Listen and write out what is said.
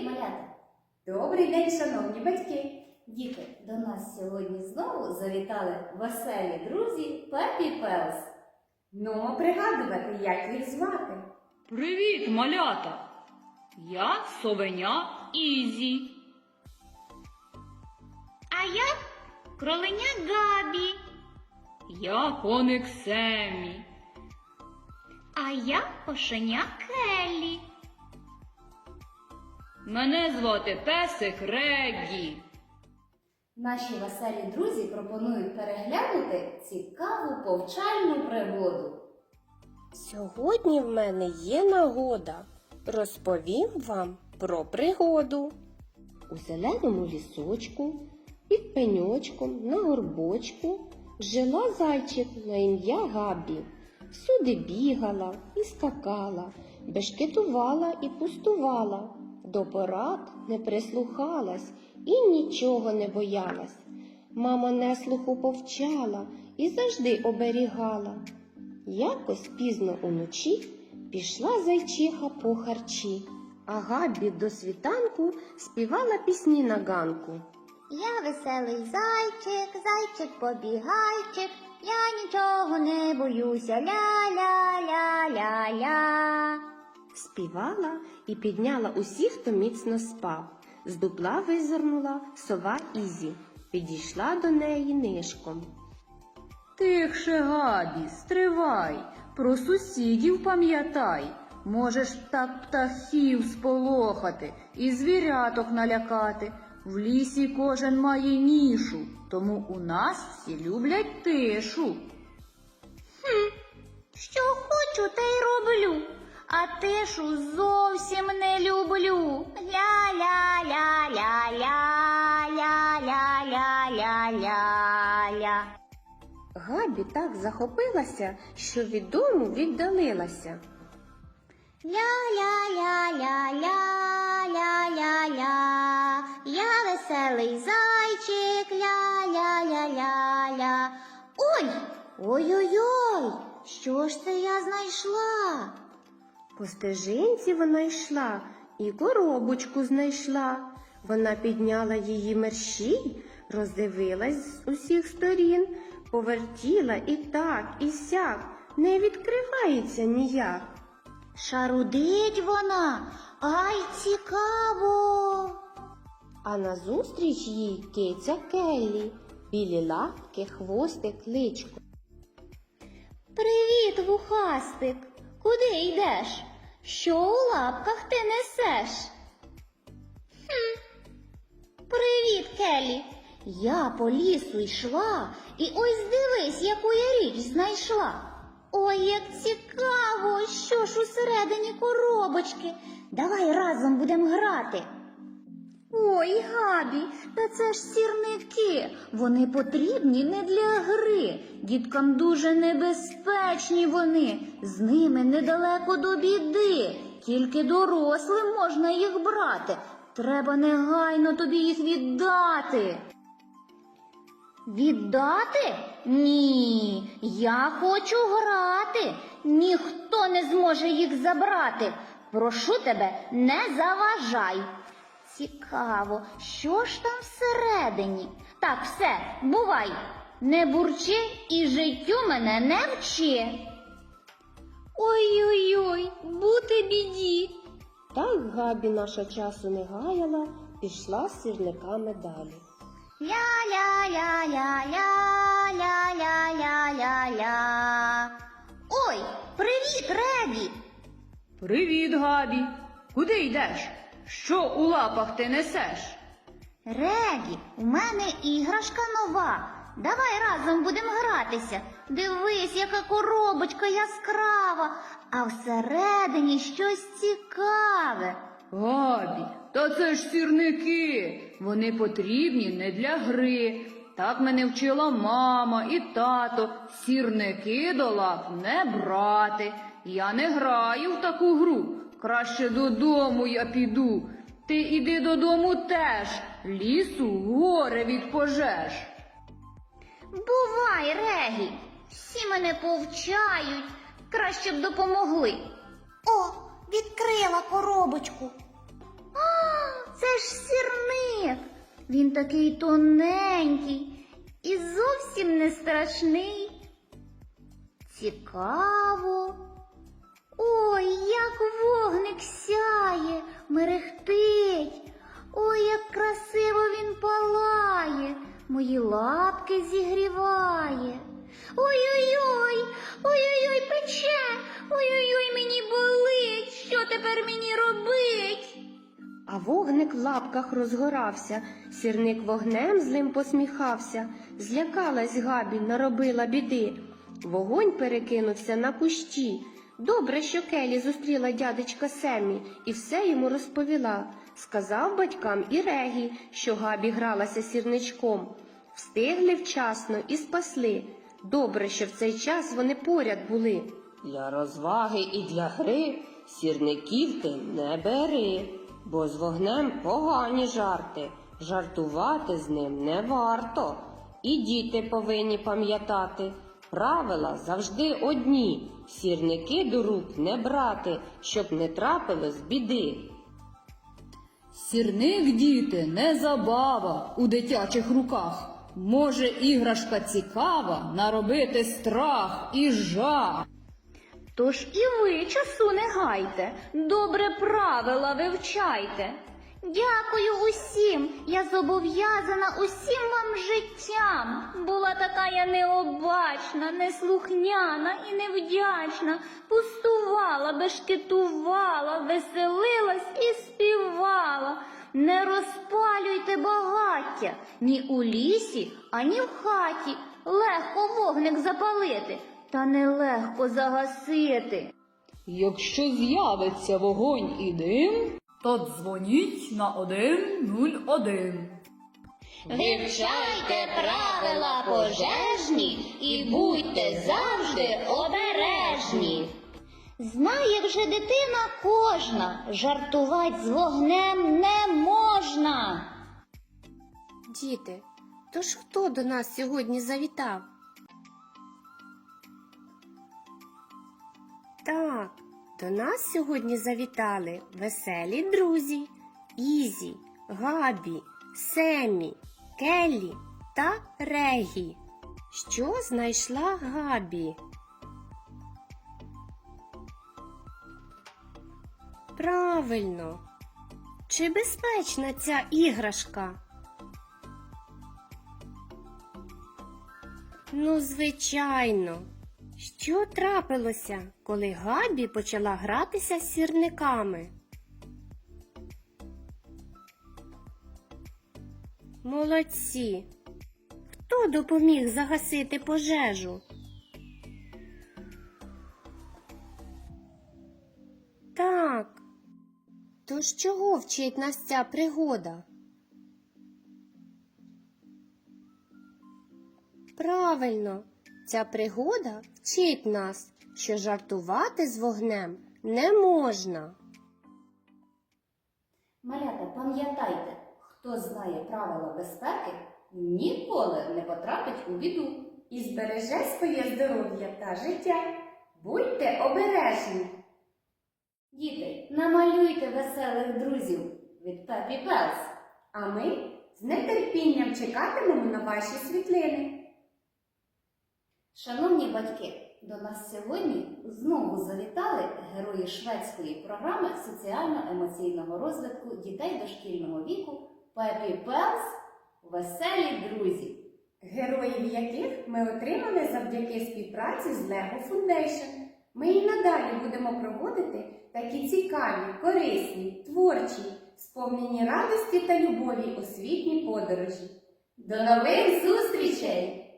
Привіт, малята! Добрий день, шановні батьки! Діти, до нас сьогодні знову завітали веселі друзі Пепі Пелс. Ну, пригадувати, як їх звати. Привіт, малята! Я совеня Ізі. А я кроленя Габі, Я коник Семі. а я кошеня Келлі. Мене звати песик Регі. Наші веселі друзі пропонують переглянути цікаву повчальну пригоду. Сьогодні в мене є нагода. Розповім вам про пригоду. У зеленому лісочку, під пеньочком, на горбочку жила зайчик на ім'я Габі. Всюди бігала і скакала, бешкетувала і пустувала, до порад не прислухалась і нічого не боялась. Мама неслуху повчала і завжди оберігала. Якось пізно уночі пішла зайчиха по харчі, а Габі до світанку співала пісні на ганку. Я веселий зайчик, зайчик побігайчик, я нічого не боюся, ля-ля-ля-ля-ля. Співала і підняла усіх, хто міцно спав. З дупла визирнула сова Ізі, підійшла до неї нишком. Тихше, Габі, стривай, про сусідів пам'ятай. Можеш так птахів сполохати і звіряток налякати. В лісі кожен має нішу, тому у нас всі люблять тишу. Що хочу, те й роблю, а тишу зовсім не люблю. Ля-ля-ля-ля-ля-ля-ля-ля-ля-ля. Габі так захопилася, що від дому віддалилася. Ля-ля-ля-ля-ля-ля-ля. Я веселий зайчик, ля-ля-ля-ля-ля. Ой! Ой-ой-ой! Що ж це я знайшла? По стежинці вона йшла і коробочку знайшла. Вона підняла її мерщій, роздивилась з усіх сторін, повертіла і так, і сяк, не відкривається ніяк. Шарудить вона, ай цікаво. А назустріч їй киця Келлі, білі лапки, хвостик, личко. Привіт, вухастик. Куди йдеш? Що у лапках ти несеш? Хм. Привіт, Келі. Я по лісу йшла і ось дивись, яку я річ знайшла. Ой, як цікаво, що ж усередині коробочки. Давай разом будемо грати. Ой, Габі, та це ж сірники. Вони потрібні не для гри. Діткам дуже небезпечні вони. З ними недалеко до біди. Тільки дорослим можна їх брати. Треба негайно тобі їх віддати. Віддати? Ні, я хочу грати. Ніхто не зможе їх забрати. Прошу тебе, не заважай. Цікаво, що ж там всередині? Так, все, бувай. Не бурчи і життю мене не вчи. Ой-ой-ой, бути біді. Так Габі наша часу не гаяла, пішла з сірниками далі. Ля-ля-ля-ля-ля-ля-ля-ля. Ой, привіт, Регі! Привіт, Габі. Куди йдеш? Що у лапах ти несеш? Регі, у мене іграшка нова. Давай разом будемо гратися. Дивись, яка коробочка яскрава, а всередині щось цікаве. Габі, та це ж сірники. Вони потрібні не для гри. Так мене вчила мама і тато. Сірники до лап не брати. Я не граю в таку гру. Краще додому я піду. Ти іди додому теж. Лісу горе від пожеж. Бувай, Регі, всі мене повчають. Краще б допомогли. О, відкрила коробочку. А, це ж сірник. Він такий тоненький і зовсім не страшний. Цікаво. Ой, як вогник сяє, мерехтить. Ой, як красиво він палає, мої лапки зігріває. Ой-ой-ой, ой-ой-ой, пече, ой-ой-ой, мені болить. Що тепер мені робить? А вогник в лапках розгорався, сірник вогнем злим посміхався. Злякалась Габі, наробила біди. Вогонь перекинувся на кущі. Добре, що Келі зустріла дядечка Семі і все йому розповіла. Сказав батькам і Регі, що Габі гралася сірничком. Встигли вчасно і спасли. Добре, що в цей час вони поряд були. Для розваги і для гри сірників ти не бери, бо з вогнем погані жарти, жартувати з ним не варто. І діти повинні пам'ятати, правила завжди одні, сірники до рук не брати, щоб не трапилось біди. Сірник, діти, не забава у дитячих руках. Може, іграшка цікава наробити страх і жах. Тож і ви часу не гайте, добре правила вивчайте. Дякую усім, я зобов'язана усім вам життям. Була така я необачна, неслухняна і невдячна, пустувала, бешкетувала, веселилась і співала. Не розпалюйте багаття ні у лісі, ані в хаті. Легко вогник запалити, та нелегко загасити. Якщо з'явиться вогонь і дим, то дзвоніть на 101. Вивчайте правила пожежні і будьте завжди обережні. Знає вже дитина кожна, жартувати з вогнем не можна. Діти, то ж хто до нас сьогодні завітав? Так, до нас сьогодні завітали веселі друзі Ізі, Габі, Семі, Келлі та Регі. Що знайшла Габі? Правильно. Чи безпечна ця іграшка? Ну, звичайно. Що трапилося, коли Габі почала гратися з сірниками? Молодці. Хто допоміг загасити пожежу? Так. Тож чого вчить нас ця пригода? Правильно, ця пригода вчить нас, що жартувати з вогнем не можна. Малята, пам'ятайте, хто знає правила безпеки, ніколи не потрапить у біду і збереже своє здоров'я та життя. Будьте обережні. Діти, намалюйте веселих друзів від Пепі Пелс, а ми з нетерпінням чекатимемо на ваші світлини. Шановні батьки, до нас сьогодні знову завітали герої шведської програми соціально-емоційного розвитку дітей дошкільного віку Пепі Пелс Веселі друзі, героїв яких ми отримали завдяки співпраці з Lego Foundation. Ми і надалі будемо проводити такі цікаві, корисні, творчі, сповнені радості та любові освітні подорожі. До нових зустрічей!